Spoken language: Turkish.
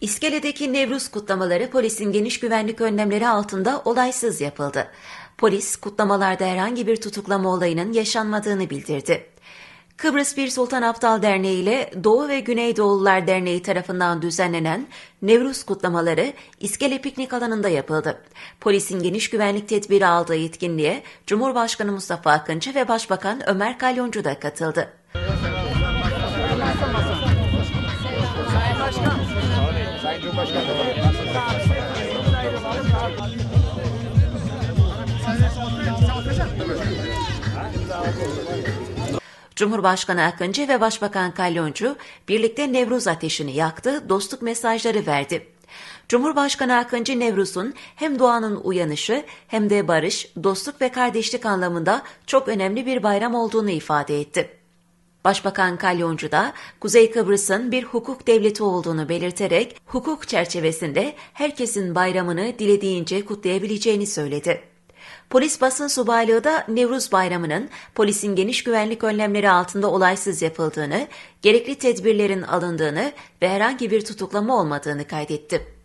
İskele'deki Nevruz kutlamaları polisin geniş güvenlik önlemleri altında olaysız yapıldı. Polis kutlamalarda herhangi bir tutuklama olayının yaşanmadığını bildirdi. Kıbrıs Bir Sultan Abdal Derneği ile Doğu ve Güneydoğulular Derneği tarafından düzenlenen Nevruz kutlamaları İskele Piknik alanında yapıldı. Polisin geniş güvenlik tedbiri aldığı etkinliğe Cumhurbaşkanı Mustafa Akıncı ve Başbakan Ömer Kalyoncu da katıldı. Cumhurbaşkanı. Cumhurbaşkanı Akıncı ve Başbakan Kalyoncu birlikte Nevruz ateşini yaktı, dostluk mesajları verdi. Cumhurbaşkanı Akıncı Nevruz'un hem doğanın uyanışı hem de barış, dostluk ve kardeşlik anlamında çok önemli bir bayram olduğunu ifade etti. Başbakan Kalyoncu da Kuzey Kıbrıs'ın bir hukuk devleti olduğunu belirterek hukuk çerçevesinde herkesin bayramını dilediğince kutlayabileceğini söyledi. Polis basın subaylığı da Nevruz Bayramı'nın polisin geniş güvenlik önlemleri altında olaysız yapıldığını, gerekli tedbirlerin alındığını ve herhangi bir tutuklama olmadığını kaydetti.